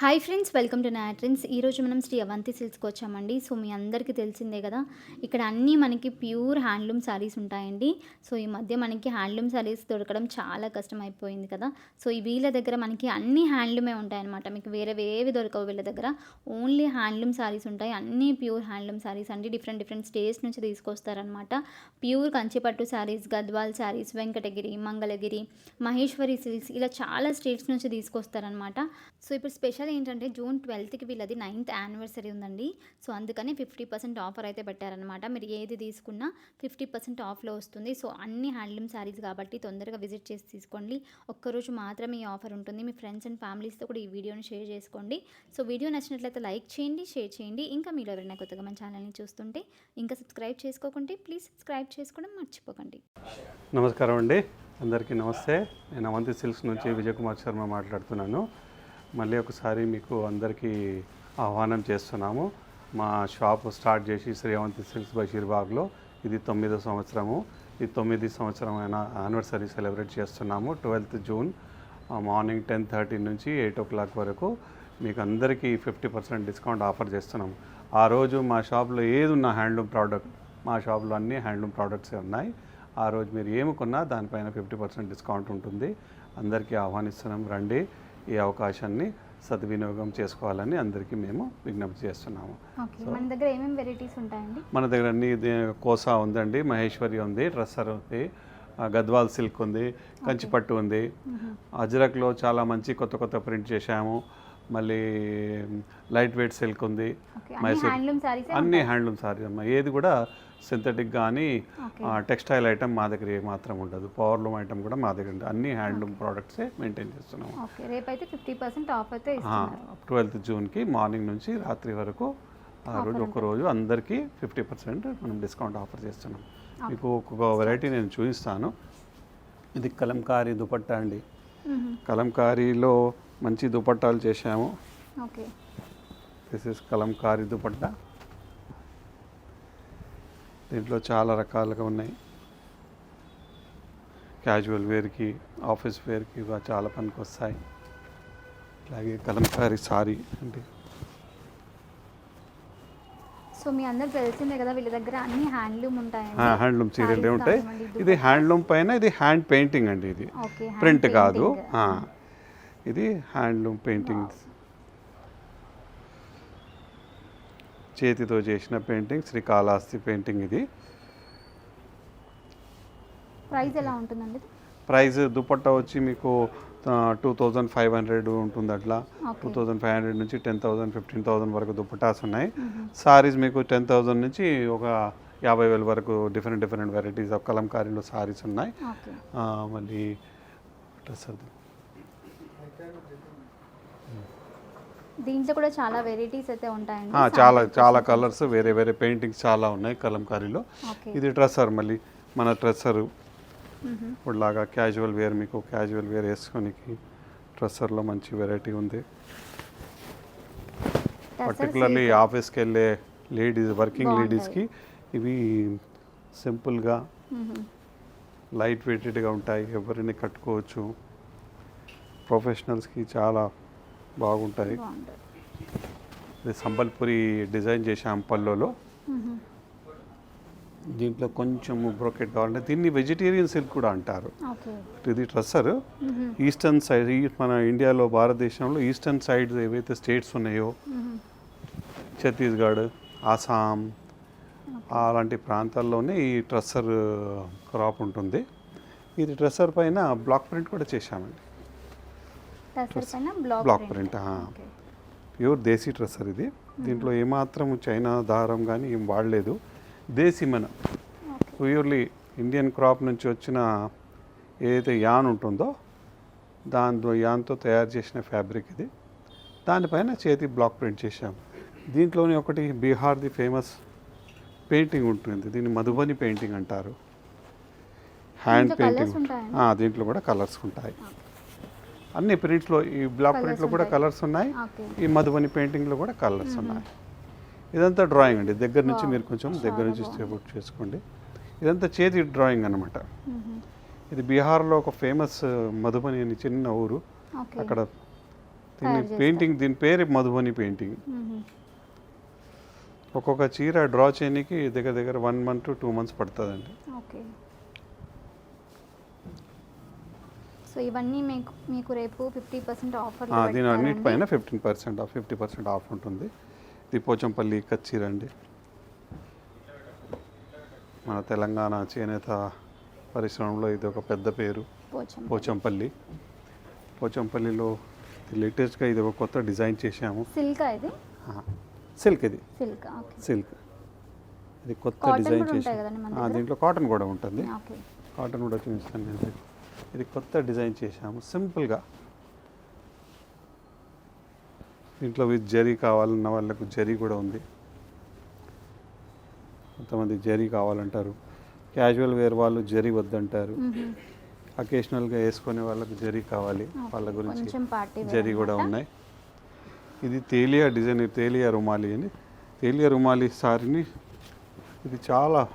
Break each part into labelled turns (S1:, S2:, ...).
S1: Hi friends welcome to Natrins. ఈరోజు మనం శ్రీ అవంతి సిల్క్స్కి వచ్చామండి. సో మీ అందరికీ తెలిసిందే కదా ఇక్కడ అన్నీ మనకి ప్యూర్ హ్యాండ్లూమ్ శారీస్ ఉంటాయండి. సో ఈ మధ్య మనకి హ్యాండ్లూమ్ శారీస్ దొరకడం చాలా కష్టం అయిపోయింది కదా. సో ఈ వీళ్ళ దగ్గర మనకి అన్ని హ్యాండ్లూమే ఉంటాయన్నమాట. మీకు వేరే ఏవి దొరకవు వీళ్ళ దగ్గర. ఓన్లీ హ్యాండ్లూమ్ శారీస్ ఉంటాయి. అన్నీ ప్యూర్ హ్యాండ్లూమ్ శారీస్ అండి. డిఫరెంట్ డిఫరెంట్ స్టేట్స్ నుంచి తీసుకొస్తారనమాట ప్యూర్ కంచిపట్టు sarees Gadwal sarees Venkatagiri Mangalagiri Maheshwari silks ఇలా చాలా స్టేట్స్ నుంచి తీసుకొస్తారనమాట సో ఇప్పుడు స్పెషల్ ఏంటంటే జూన్ ట్వెల్త్కి వీళ్ళది నైన్త్ యానివర్సరీ ఉందండి. సో అందుకని ఫిఫ్టీ పర్సెంట్ ఆఫర్ అయితే పెట్టారనమాట మీరు ఏది తీసుకున్నా ఫిఫ్టీ పర్సెంట్ ఆఫ్లో వస్తుంది. సో అన్ని హ్యాండ్లూమ్ శారీస్ కాబట్టి తొందరగా విజిట్ చేసి తీసుకోండి. ఒక్కరోజు మాత్రమే ఈ ఆఫర్ ఉంటుంది. మీ ఫ్రెండ్స్ అండ్ ఫ్యామిలీస్తో కూడా ఈ వీడియోని షేర్ చేసుకోండి. సో వీడియో నచ్చినట్లయితే లైక్ చేయండి షేర్ చేయండి. ఇంకా మీరు ఎవరైనా కొత్తగా మన ఛానల్ని చూస్తుంటే ఇంకా సబ్స్క్రైబ్ చేసుకోకుంటే ప్లీజ్ సబ్స్క్రైబ్ చేసుకోవడం మర్చిపోకండి.
S2: నమస్కారం అండి. అందరికీ నమస్తే. నేను అవంతి సిల్క్స్ నుంచి విజయకుమార్ శర్మ మాట్లాడుతున్నాను. మళ్ళీ ఒకసారి మీకు అందరికీ ఆహ్వానం చేస్తున్నాము. మా షాప్ స్టార్ట్ చేసి శ్రీవంతి సిల్క్స్ బషీర్బాగ్లో ఇది తొమ్మిదో సంవత్సరము. ఈ తొమ్మిది సంవత్సరమైన యానివర్సరీ సెలబ్రేట్ చేస్తున్నాము. Twelfth June morning ten thirty నుంచి ఎయిట్ ఓ క్లాక్ వరకు మీకు అందరికీ ఫిఫ్టీ పర్సెంట్ డిస్కౌంట్ ఆఫర్ చేస్తున్నాము. ఆ రోజు మా షాప్లో ఏది ఉన్న హ్యాండ్లూమ్ ప్రోడక్ట్ మా షాప్లో అన్ని హ్యాండ్లూమ్ ప్రోడక్ట్సే ఉన్నాయి. ఆ రోజు మీరు ఏమి కొన్నా దానిపైన ఫిఫ్టీ పర్సెంట్ డిస్కౌంట్ ఉంటుంది. అందరికీ ఆహ్వానిస్తున్నాం. రండి. ఈ అవకాశాన్ని సద్వినియోగం చేసుకోవాలని అందరికీ మేము విజ్ఞప్తి చేస్తున్నాము.
S1: మన దగ్గర ఏమేమి వెరైటీస్ ఉంటాయండి?
S2: మన దగ్గర అన్ని కోసా ఉందండి మహేశ్వరి ఉంది డ్రెస్సర్ ఉంది గద్వాల్ సిల్క్ ఉంది కంచిపట్టు ఉంది. అజ్రక్లో చాలా మంచి కొత్త కొత్త ప్రింట్ చేశాము. మళ్ళీ లైట్ వెయిట్ సిల్క్ ఉంది. మైసూర్ అన్ని హ్యాండ్లూమ్ సారీ అమ్మ ఏది కూడా సింథటిక్ కానీ టెక్స్టైల్ ఐటమ్ మా దగ్గర ఏ మాత్రం ఉండదు. పవర్లూమ్ ఐటమ్ కూడా మా దగ్గర ఉంటుంది. అన్ని హ్యాండ్లూమ్ ప్రోడక్ట్సే మెయింటైన్ చేస్తున్నాము.
S1: రేపైతే ఫిఫ్టీ పర్సెంట్ ఆఫ్ అయితే ఇస్తున్నారు.
S2: ట్వెల్త్ జూన్కి మార్నింగ్ నుంచి రాత్రి వరకు ఆ రోజు ఒక రోజు అందరికీ ఫిఫ్టీ పర్సెంట్ మనం డిస్కౌంట్ ఆఫర్ చేస్తున్నాం. మీకు ఒక్కొక్క వెరైటీ నేను చూపిస్తాను. ఇది కలంకారీ దుపట్టా అండి. కలంకారీలో మంచి దుపట్టాలు చేశాము.
S1: Okay.
S2: This is Kalamkari dupatta. దీంట్లో చాలా రకాలుగా ఉన్నాయి. క్యాజువల్ వేర్కి ఆఫీస్ వేర్కి ఇవి చాలా పనికి వస్తాయి అలాగే కలంకారీ సారీ అంటే
S1: సో మీ అందరికి తెలిసిందే కదా వీళ్ళ దగ్గర అన్ని హ్యాండ్లూమ్ ఉంటాయండి.
S2: హ్యాండ్లూమ్ చీరలే ఉంటాయి ఇది హ్యాండ్లూమ్ పైన ఇది హ్యాండ్ పెయింటింగ్ అండి ఇది. ప్రింట్ కాదు. ఇది హ్యాండ్లూమ్ పెయింటింగ్ చేతితో చేసిన పెయింటింగ్ శ్రీకాళహస్తి పెయింటింగ్ ఇది.
S1: ప్రైస్ ఎలా ఉంటుందండి ఇది?
S2: ప్రైస్ దుపట్టా వచ్చి మీకు టూ థౌజండ్ ఫైవ్ హండ్రెడ్ ఉంటుంది అట్లా. టూ థౌజండ్ ఫైవ్ హండ్రెడ్ నుంచి టెన్ థౌజండ్ ఫిఫ్టీన్ థౌజండ్ వరకు దుపట్టాస్ ఉన్నాయి. సారీస్ మీకు టెన్ థౌజండ్ నుంచి ఒక యాభై వేల వరకు డిఫరెంట్ డిఫరెంట్ వెరైటీస్ ఆఫ్ కలంకారీలో సారీస్ ఉన్నాయి.
S1: ఓకే.
S2: ఆ, మళ్ళీ డ్రెస్ అది
S1: దీంట్లో కూడా చాలా వెరైటీస్ అయితే ఉంటాయండి
S2: చాలా చాలా కలర్స్ వేరే వేరే పెయింటింగ్స్ చాలా ఉన్నాయి కలంకారీలో ఇది డ్రెస్సర్ మళ్ళీ మన డ్రెస్సరు
S1: మ్మ్.
S2: ఇప్పుడులాగా క్యాజువల్ వేర్ మీకు క్యాజువల్ వేర్ వేసుకోనికి డ్రెస్సర్లో మంచి వెరైటీ ఉంది పర్టికులర్లీ. ఆఫీస్కి వెళ్ళే లేడీస్ వర్కింగ్. లేడీస్కి ఇవి సింపుల్గా. లైట్ వెయిటెడ్గా ఉంటాయి ఎవరిని కట్టుకోవచ్చు ప్రొఫెషనల్స్కి చాలా
S1: బాగుంటుంది.
S2: ఇది సంబల్పురి డిజైన్ చేసాం పల్లోలో. దీంట్లో కొంచెం బ్రోకెట్ కావాలంటే దీన్ని వెజిటేరియన్ సిల్క్ కూడా అంటారు. ఇది ట్రస్సర్. ఈస్టర్న్ సైడ్ ఈ మన ఇండియాలో భారతదేశంలో ఈస్టర్న్ సైడ్ ఏవైతే స్టేట్స్ ఉన్నాయో. ఛత్తీస్గఢ్ ఆసాం అలాంటి ప్రాంతాల్లోనే ఈ ట్రస్సర్ క్రాప్ ఉంటుంది. ఇది ట్రస్సర్ పైన బ్లాక్ ప్రింట్ కూడా చేశామండి.
S1: Block print.
S2: Pure desi tussar ఇది. దీంట్లో ఏమాత్రం చైనా దారం కానీ ఏం వాడలేదు. దేశీ మన. ప్యూర్లీ ఇండియన్ క్రాప్ నుంచి వచ్చిన ఏదైతే యాన్ ఉంటుందో దాంతో యాన్తో తయారు చేసిన ఫ్యాబ్రిక్ ఇది. దానిపైన చేతి బ్లాక్ ప్రింట్ చేశాం. దీంట్లోనే ఒకటి బీహార్ది ఫేమస్ పెయింటింగ్ ఉంటుంది. దీన్ని మధుబని పెయింటింగ్ అంటారు. Hand painting? దీంట్లో కూడా కలర్స్ ఉంటాయి. అన్ని ప్రింట్స్లో ఈ బ్లాక్ ప్రింట్లో కూడా. కలర్స్ ఉన్నాయి ఈ మధుబని పెయింటింగ్లో కూడా కలర్స్ ఉన్నాయి ఇదంతా డ్రాయింగ్ అండి దగ్గర నుంచి. మీరు కొంచెం దగ్గర నుంచి. స్టేబుల్ చేసుకోండి ఇదంతా చేతి డ్రాయింగ్ అనమాట. ఇది బీహార్లో ఒక ఫేమస్ మధుబని అని చిన్న ఊరు అక్కడ దీని. పెయింటింగ్ దీని పేరు మధుబని పెయింటింగ్. ఒక్కొక్క చీర డ్రా చేయడానికి దగ్గర దగ్గర one month to two months పడుతుందండి
S1: ఓకే సో ఇవన్నీ మీకు మీకు రేపు ఫిఫ్టీ పర్సెంట్ ఆఫర్
S2: దీని అన్నిటిపైన fifteen percent off fifty percent off ఉంటుంది. ఇది పోచంపల్లి కచ్చీర అండి మన తెలంగాణ చేనేత పరిశ్రమలో ఇది ఒక పెద్ద పేరు.
S1: పోచం
S2: పోచంపల్లి. పోచంపల్లిలో లేటెస్ట్గా ఇది ఒక కొత్త డిజైన్ చేశాము.
S1: సిల్క్ ఇది?
S2: సిల్క్ ఇది.
S1: Silk okay.
S2: సిల్క్. ఇది కొత్త డిజైన్
S1: దగ్గర?
S2: దీంట్లో కాటన్ కూడా ఉంటుంది.
S1: ఓకే.
S2: కాటన్ కూడా చూపిస్తాను నేను. ఇది కొత్త డిజైన్ చేశాము. సింపుల్గా. దీంట్లో విత్ జరీ కావాలన్న వాళ్ళకు జరీ కూడా ఉంది. కొంతమంది జరీ కావాలంటారు. క్యాజువల్ వేర్ వాళ్ళు జరీ వద్దంటారు. అకేషనల్గా వేసుకునే వాళ్ళకు జరీ కావాలి. వాళ్ళ గురించి జరీ కూడా ఉన్నాయి. ఇది తేలియా డిజైన్ తేలియా రుమాలి అని. తేలియా రుమాలి సారీని ఇది చాలా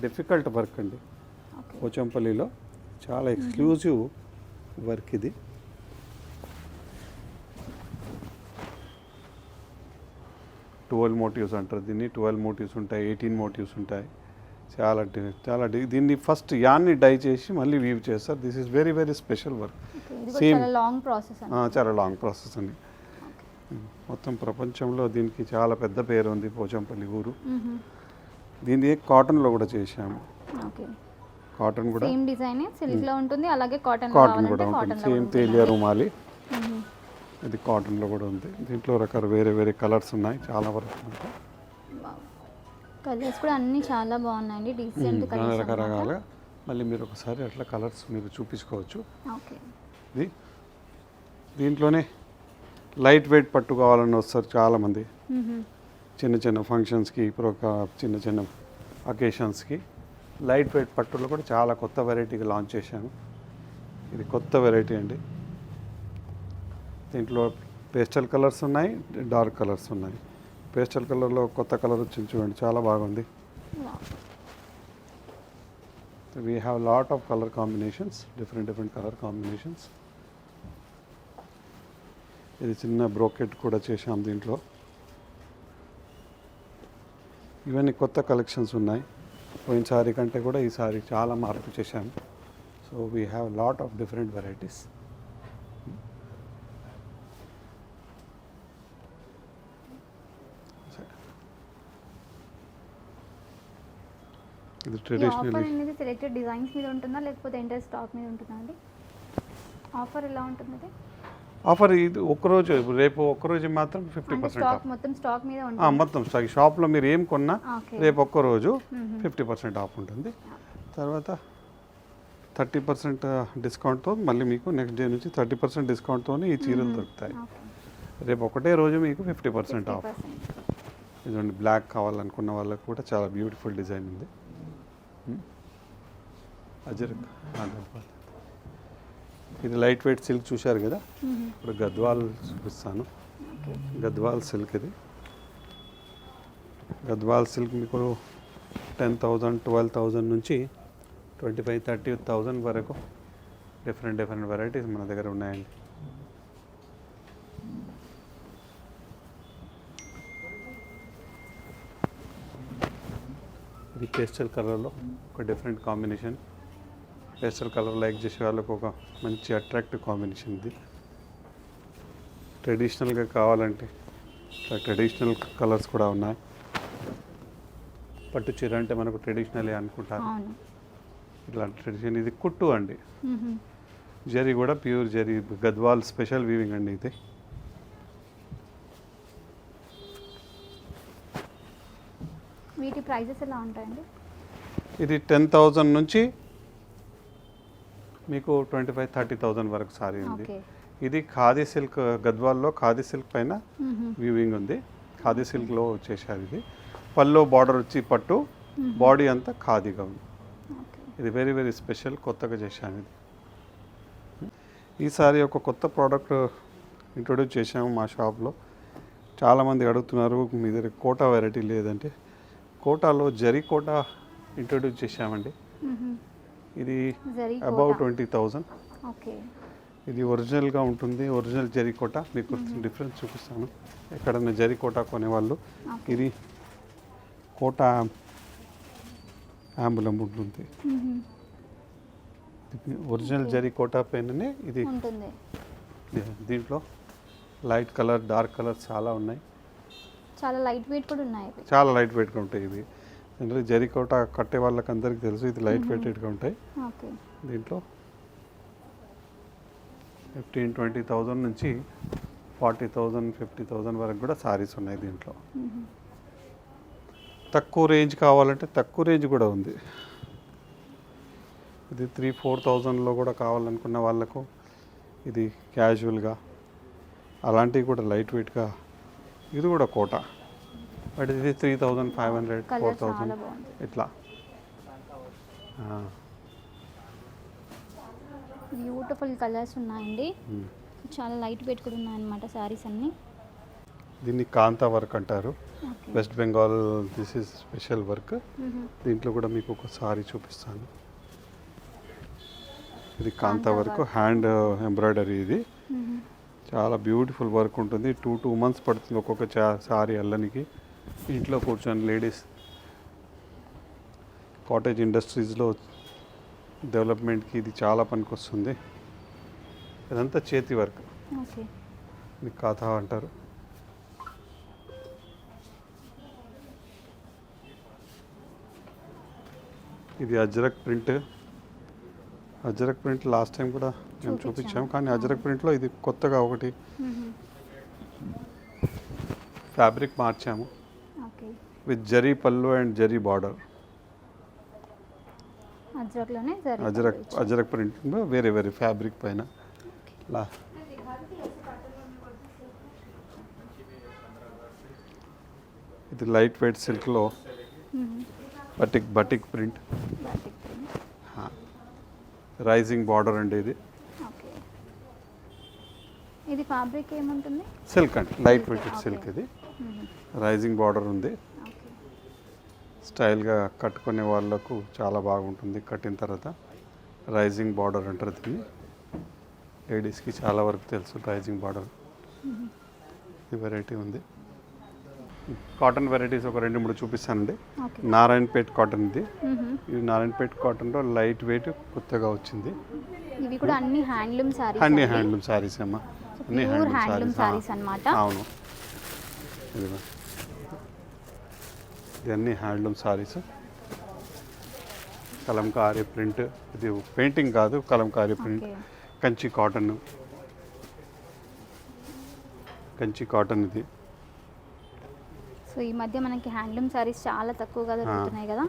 S2: డిఫికల్ట్ వర్క్ అండి. పోచంపల్లిలో చాలా ఎక్స్క్లూజివ్ వర్క్ ఇది. ట్వెల్వ్ మోటివ్స్ అంటారు దీన్ని. ట్వెల్వ్ మోటివ్స్ ఉంటాయి ఎయిటీన్ మోటివ్స్ ఉంటాయి. చాలా చాలా డి- దీన్ని ఫస్ట్ యాన్ని డై చేసి మళ్ళీ వీవ్ చేస్తారు. This is very very special work.
S1: చాలా లాంగ్ ప్రాసెస్
S2: చాలా లాంగ్ ప్రాసెస్ అండి. మొత్తం ప్రపంచంలో దీనికి చాలా పెద్ద పేరు ఉంది పోచంపల్లి ఊరు. దీన్ని కాటన్లో కూడా చేశాము.
S1: ఓకే
S2: కాటన్ కూడా?
S1: సేమ్ డిజైన్ సిల్క్లో ఉంటుంది అలాగే కాటన్
S2: కాటన్ కూడా ఉంటుంది. సేమ్ తేలియా రుమాలి. ఇది కాటన్లో కూడా ఉంది. దీంట్లో రకాల వేరే వేరే కలర్స్ ఉన్నాయి చాలా వరకు.
S1: కలర్స్ కూడా అన్ని చాలా బాగున్నాయండి డీసెంట్
S2: చాలా
S1: కలర్స్
S2: రకరకాలుగా మళ్ళీ మీరు ఒకసారి అట్లా కలర్స్ మీరు చూపించుకోవచ్చు.
S1: ఓకే
S2: ఇది దీంట్లోనే లైట్ వెయిట్ పట్టు కావాలని వస్తారు చాలామంది.
S1: మ్మ్.
S2: చిన్న చిన్న ఫంక్షన్స్కి ఇప్పుడు ఒక చిన్న చిన్న అకేషన్స్కి లైట్ వెయిట్ పట్టులో కూడా చాలా కొత్త వెరైటీగా లాంచ్ చేశాను. ఇది కొత్త వెరైటీ అండి. దీంట్లో పేస్టల్ కలర్స్ ఉన్నాయి డార్క్ కలర్స్ ఉన్నాయి. పేస్టల్ కలర్లో కొత్త కలర్ వచ్చింది చూడండి చాలా బాగుంది. We have lot of colour combinations different different colour combinations ఇది చిన్న బ్రోకెట్ కూడా చేశాం దీంట్లో. ఇవన్నీ కొత్త కలెక్షన్స్ ఉన్నాయి. పోయిన సారీ కంటే కూడా ఈ సారీ చాలా మార్పు చేశాము. So we have lot of different varieties ఇది ట్రెడిషనల్
S1: అనేది సెలెక్టెడ్ డిజైన్స్ మీద ఉంటుందా? లేకపోతే ఎంటర్ స్టాక్ మీద ఉంటుందా అండి? ఆఫర్ ఎలా ఉంటుంది?
S2: ఆఫర్ ఇది ఒక్కరోజు రేపు ఒక్కరోజు మాత్రం ఫిఫ్టీ పర్సెంట్ ఆఫ్.
S1: మొత్తం స్టాక్ మీద
S2: ఆ,
S1: ఉంటుంది
S2: మొత్తం స్టాక్. షాప్లో మీరు ఏం కొన్నా రేపు ఒక్కరోజు. ఫిఫ్టీ పర్సెంట్ ఆఫ్ ఉంటుంది. తర్వాత థర్టీ పర్సెంట్ డిస్కౌంట్తో మళ్ళీ మీకు నెక్స్ట్ డే నుంచి థర్టీ పర్సెంట్ డిస్కౌంట్తో ఈ చీరలు దొరుకుతాయి. రేపు ఒకటే రోజు మీకు ఫిఫ్టీ పర్సెంట్ ఆఫ్.
S1: 50%.
S2: ఇదండి బ్లాక్ కావాలనుకున్న వాళ్ళకి కూడా చాలా బ్యూటిఫుల్ డిజైన్ ఉంది. అజర్ ఇది లైట్ వెయిట్ సిల్క్ చూశారు కదా. ఇప్పుడు గద్వాల్ చూపిస్తాను. గద్వాల్ సిల్క్ ఇది. గద్వాల్ సిల్క్ మీకు టెన్ థౌజండ్ ట్వెల్వ్ థౌజండ్ నుంచి ట్వంటీ ఫైవ్ థర్టీ థౌజండ్ వరకు డిఫరెంట్ డిఫరెంట్ వెరైటీస్ మన దగ్గర ఉన్నాయండి. ఇది పేస్టల్ కలర్లో ఒక different combination. Pastel colour like చేసే వాళ్ళకు ఒక మంచి అట్రాక్టివ్ కాంబినేషన్ ఇది. ట్రెడిషనల్గా కావాలంటే ఇట్లా ట్రెడిషనల్ కలర్స్ కూడా ఉన్నాయి. పట్టు చీర అంటే మనకు ట్రెడిషనలే అనుకుంటారు ఇట్లాంటి ట్రెడిషన్ ఇది కుట్టు అండి. జరీ కూడా pure zari Gadwal special weaving అండి ఇది.
S1: వీటి ప్రైజెస్ ఎలా ఉంటాయండి?
S2: ఇది టెన్ థౌజండ్ నుంచి మీకు ట్వంటీ ఫైవ్ థర్టీ థౌజండ్ వరకు సారీ ఉంది. ఇది ఖాదీ సిల్క్ గద్వాల్లో ఖాదీ సిల్క్ పైన. వీవింగ్ ఉంది. ఖాదీ సిల్క్లో చేశారు ఇది. పల్లో బార్డర్ వచ్చి పట్టు బాడీ అంతా ఖాదీగా ఉంది. ఇది వెరీ వెరీ స్పెషల్ కొత్తగా చేశాను ఇది. ఈసారి ఒక కొత్త ప్రోడక్ట్ ఇంట్రొడ్యూస్ చేశాము మా షాప్లో చాలామంది అడుగుతున్నారు మీ దగ్గర కోటా వెరైటీ లేదంటే. కోటాలో జరీ కోటా ఇంట్రొడ్యూస్ చేశామండి. ఇది
S1: కోటా.
S2: Twenty thousand.
S1: ఓకే.
S2: ఇది ఒరిజినల్గా ఉంటుంది. ఒరిజినల్ జరీకోట మీకు డిఫరెన్స్ చూపిస్తాను. ఎక్కడన్నా జరీకోట కొనేవాళ్ళు ఇది కోట ఆంబులం ఉంటుంది. ఒరిజినల్ జరీ కోటా పెన్నే ఇది. దీంట్లో లైట్ కలర్ డార్క్ కలర్ చాలా ఉన్నాయి.
S1: చాలా లైట్ వెయిట్ కూడా ఉన్నాయి
S2: చాలా లైట్ వెయిట్గా ఉంటాయి ఇవి. అంటే జరీ కోట కట్టే వాళ్ళకి అందరికీ తెలుసు ఇది లైట్ వెయిటెడ్గా ఉంటాయి. దీంట్లో ఫిఫ్టీన్ ట్వంటీ థౌజండ్ నుంచి ఫార్టీ థౌజండ్ ఫిఫ్టీ థౌజండ్ వరకు కూడా సారీస్ ఉన్నాయి దీంట్లో. తక్కువ రేంజ్ కావాలంటే తక్కువ రేంజ్ కూడా ఉంది. ఇది త్రీ ఫోర్ థౌజండ్లో కూడా కావాలనుకున్న వాళ్ళకు ఇది క్యాజువల్గా అలాంటివి కూడా లైట్ వెయిట్గా ఇది కూడా కోట. బట్ ఇది three thousand five hundred four thousand ఇట్లా.
S1: బ్యూటిఫుల్ కలర్స్ ఉన్నాయండి.
S2: ఉమ్.
S1: చాలా లైట్ వెయిట్ కూడా ఉన్నాయన్నమాట శారీస్ అన్నీ.
S2: దీన్ని కాంతా వర్క్ అంటారు. West Bengal this is special work. దీంట్లో కూడా మీకు ఒక సారీ చూపిస్తాను. ఇది కాంతా వర్క్. హ్యాండ్ ఎంబ్రాయిడరీ ఇది.
S1: మ్మ్.
S2: చాలా బ్యూటిఫుల్ వర్క్ ఉంటుంది. టూ టూ మంత్స్ పడుతుంది ఒక్కొక్క సారీ అల్లనికి. ఇంట్లో కూర్చొని లేడీస్ కాటేజ్ ఇండస్ట్రీస్లో డెవలప్మెంట్కి ఇది చాలా పనికొస్తుంది. ఇదంతా చేతి వర్క్. ఇది కాథా అంటారు. ఇది ajrak print. Ajrak print last time కూడా మేము
S1: చూపించాము.
S2: కానీ అజ్రక్ ప్రింట్లో ఇది కొత్తగా ఒకటి. ఫ్యాబ్రిక్ మార్చాము. విత్ జరీ పళ్ళు and zari border. Ajrak ajrak print వేరే వేరే ఫ్యాబ్రిక్ పైన. లా. ఇది లైట్ వెయిట్ సిల్క్లో batik batik print. Rising border అండి ఇది.
S1: ఇది ఫ్యాబ్రిక్ ఏముంటుంది?
S2: సిల్క్ అండి. లైట్ వెయిటెడ్ సిల్క్ ఇది. రైజింగ్ బార్డర్ ఉంది. స్టైల్గా కట్టుకునే వాళ్ళకు చాలా బాగుంటుంది. కట్టిన తర్వాత రైజింగ్ బార్డర్ అంటారు దీన్ని. లేడీస్కి చాలా వరకు తెలుసు రైజింగ్ బార్డర్. ఈ వెరైటీ ఉంది. కాటన్ వెరైటీస్ ఒక రెండు మూడు చూపిస్తానండి. నారాయణపేట్ కాటన్ ఇది. ఇది నారాయణపేట్ కాటన్లో లైట్ వెయిట్ కొత్తగా వచ్చింది.
S1: ఇవి కూడా అన్ని హ్యాండ్లూమ్ సారీస్
S2: అన్ని హ్యాండ్లూమ్ శారీస్ అమ్మా. అన్ని హ్యాండ్లూమ్
S1: సారీస్. అన్నమాట.
S2: అవును. అన్ని హ్యాండ్లూమ్ శారీస్ కలంకారీ ప్రింట్. ఇది పెయింటింగ్ కాదు kalamkari print. Kanchi cotton. Kanchi cotton ఇది.
S1: సో ఈ మధ్య మనకి హ్యాండ్లూమ్ సారీస్ చాలా తక్కువగా దొరుకుతున్నాయి కదా.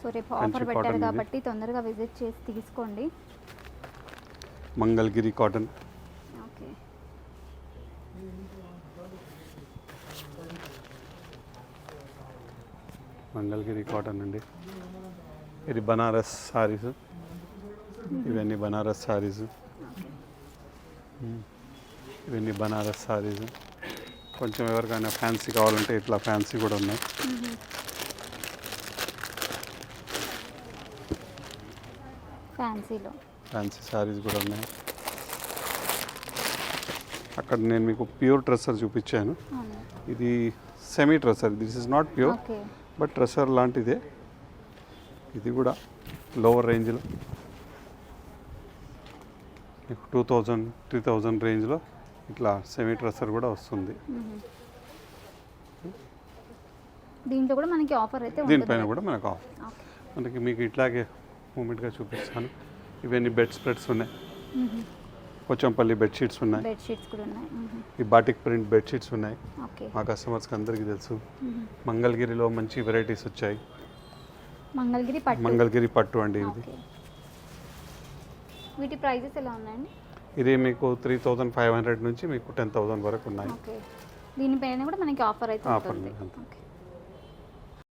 S1: సో రేపు ఆఫర్ పెట్టారు. కాబట్టి తొందరగా విజిట్ చేసి తీసుకోండి.
S2: Mangalagiri cotton
S1: okay
S2: Mangalagiri cotton అండి. ఇది బనారస్ సారీస్. ఇవన్నీ బనారస్ సారీస్. ఇవన్నీ బనారస్ సారీస్. కొంచెం ఎవరికైనా ఫ్యాన్సీ కావాలంటే ఇట్లా ఫ్యాన్సీ కూడా ఉన్నాయి.
S1: ఫ్యాన్సీలో.
S2: ఫ్యాన్సీ సారీస్ కూడా ఉన్నాయి. అక్కడ నేను మీకు ప్యూర్ ట్రెస్సర్ చూపించాను. ఇది semi tussar this is not pure. But tussar లాంటిదే. ఇది కూడా లోవర్ రేంజ్లో. మీకు టూ థౌజండ్ త్రీ థౌజండ్ రేంజ్లో ఇట్లా సెమీ ట్రెస్సర్ కూడా వస్తుంది.
S1: దీంట్లో కూడా మనకి ఆఫర్ అయితే
S2: దీనిపైన కూడా మనకు ఆఫ్
S1: ఓకే.
S2: మనకి మీకు ఇట్లాగే మూమెంట్గా చూపిస్తాను. ఇవన్నీ బెడ్ స్ప్రెడ్స్ ఉన్నాయి. పోచంపల్లి బెడ్షీట్స్ ఉన్నాయి.
S1: బెడ్ షీట్స్ కూడా ఉన్నాయి.
S2: ఈ బాటిక్ ప్రింట్ బెడ్షీట్స్ ఉన్నాయి.
S1: ఓకే.
S2: మా కస్టమర్స్కి అందరికీ తెలుసు. మంగళగిరిలో మంచి వెరైటీస్ వచ్చాయి.
S1: మంగళగిరి పట్టు.
S2: మంగళగిరి పట్టు అండి ఇది.
S1: వీటి ప్రైజెస్ ఎలా ఉన్నాయండి?
S2: ఇది మీకు త్రీ థౌజండ్ ఫైవ్ హండ్రెడ్ నుంచి మీకు టెన్ థౌజండ్ వరకు ఉన్నాయి.
S1: ఓకే. దీనిపైన కూడా మనకి ఆఫర్ అయితే
S2: ఆఫర్
S1: ఉంటుంది.